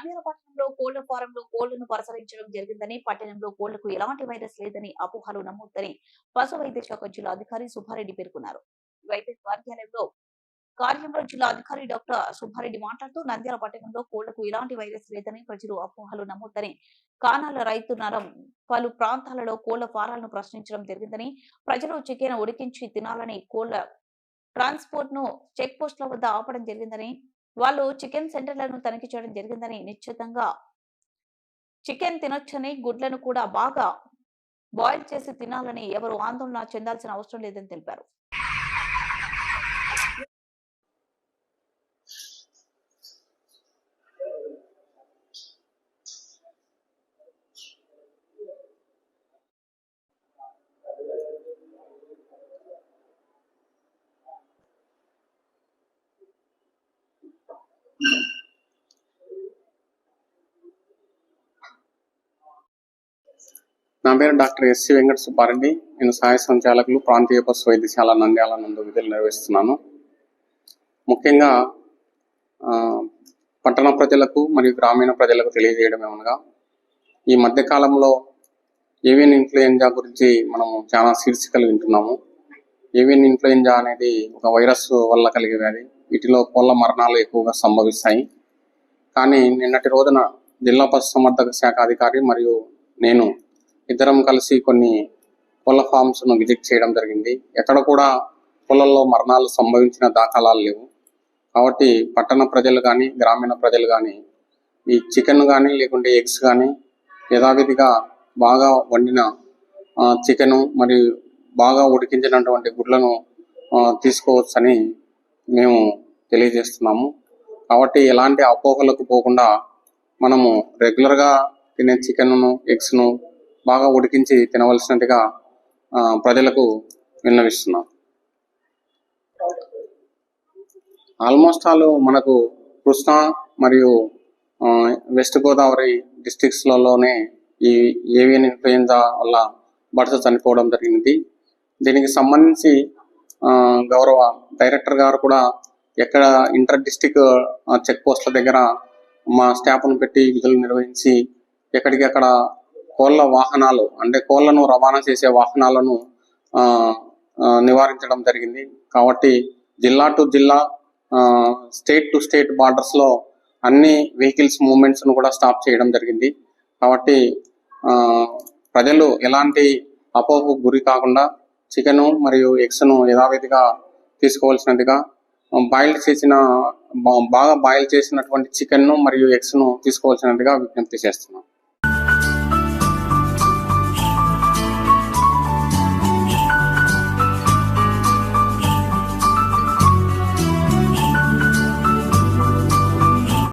నంద్యాల పట్టణంలో కోళ్ళ ఫారంలో కోళ్ళను పరిశీలించడం జరిగిందని పట్టణంలో కోళ్ళకు ఎలాంటి వైరస్ లేదని అపోహలు నమ్ముద్దని పశు వైద్య శాఖ జిల్లా అధికారి సుబ్బారెడ్డి పేర్కొన్నారు. వైద్య కార్యాలయంలో కార్యంలో జిల్లా అధికారి డాక్టర్ సుబ్బారెడ్డి మాట్లాడుతూ నంద్యాల పట్టణంలో కోళ్ళకు ఎలాంటి వైరస్ లేదని ప్రజలు అపోహలు నమ్ముద్దని కానాల రైతు నరం పలు ప్రాంతాలలో కోళ్ళ ఫారాలను ప్రశ్నించడం జరిగిందని ప్రజలు చికెన్ ఉడికించి తినాలని కోళ్ళ ట్రాన్స్పోర్ట్ను చెక్ పోస్టుల వద్ద ఆపడం జరిగిందని వాళ్ళు చికెన్ సెంటర్లను తనిఖీ చేయడం జరిగిందని నిశ్చితంగా చికెన్ తినొచ్చని గుడ్లను కూడా బాగా బాయిల్ చేసి తినాలని ఎవరు ఆందోళన చెందాల్సిన అవసరం లేదని తెలిపారు. నా పేరు డాక్టర్ ఎస్సి వెంకట సుబ్బారెడ్డి. నేను సహాయ సంచాలకులు ప్రాంతీయ పశు వైద్యశాల నంద్యాల నందు విధులు నిర్వహిస్తున్నాను. ముఖ్యంగా పట్టణ ప్రజలకు మరియు గ్రామీణ ప్రజలకు తెలియజేయడం ఏమనగా ఈ మధ్యకాలంలో ఏవియన్ ఇన్ఫ్లుయెంజా గురించి మనం చాలా శీర్షికలు వింటున్నాము. ఏవియన్ ఇన్ఫ్లుయెంజా అనేది ఒక వైరస్ వల్ల కలిగే వ్యాధి. వీటిలో కోళ్ళ మరణాలు ఎక్కువగా సంభవిస్తాయి. కానీ నిన్నటి రోజున జిల్లా పశుసంవర్ధక శాఖ అధికారి మరియు నేను ఇద్దరం కలిసి కొన్ని కోళ్ళ ఫామ్స్ను విజిట్ చేయడం జరిగింది. ఎక్కడ కూడా కోళ్ళల్లో మరణాలు సంభవించిన దాఖలాలు లేవు. కాబట్టి పట్టణ ప్రజలు కానీ గ్రామీణ ప్రజలు కానీ ఈ చికెన్ కానీ లేకుంటే ఎగ్స్ కానీ యథావిధిగా బాగా వండిన చికెను మరియు బాగా ఉడికించినటువంటి గుడ్లను తీసుకోవచ్చని మేము తెలియజేస్తున్నాము. కాబట్టి ఎలాంటి అపోహలకు పోకుండా మనము రెగ్యులర్గా తినే చికెన్ను ఎగ్స్ను బాగా ఉడికించి తినవలసినట్టుగా ప్రజలకు విన్నవిస్తున్నాం. ఆల్మోస్ట్ ఆల్ మనకు కృష్ణా మరియు వెస్ట్ గోదావరి డిస్ట్రిక్ట్స్లలోనే ఈ ఏవియన్ ఇన్ఫ్లుయెంజా వల్ల భర్త చనిపోవడం జరిగింది. దీనికి సంబంధించి గౌరవ డైరెక్టర్ గారు కూడా ఎక్కడ ఇంటర్ డిస్టిక్ చెక్ పోస్టుల దగ్గర మా స్టాఫ్ను పెట్టి విధులు నిర్వహించి ఎక్కడికక్కడ కోళ్ళ వాహనాలు అంటే కోళ్ళను రవాణా చేసే వాహనాలను నివారించడం జరిగింది. కాబట్టి జిల్లా టు జిల్లా స్టేట్ టు స్టేట్ బార్డర్స్లో అన్ని వెహికల్స్ మూమెంట్స్ను కూడా స్టాప్ చేయడం జరిగింది. కాబట్టి ప్రజలు ఎలాంటి అపోహకు గురి కాకుండా చికెన్ మరియు ఎగ్స్ను యథావిధిగా తీసుకోవాల్సినదిగా బాయిల్ చేసిన బాగా బాయిల్ చేసినటువంటి చికెన్ను మరియు ఎగ్స్ను తీసుకోవాల్సినదిగా విజ్ఞప్తి చేస్తున్నాం.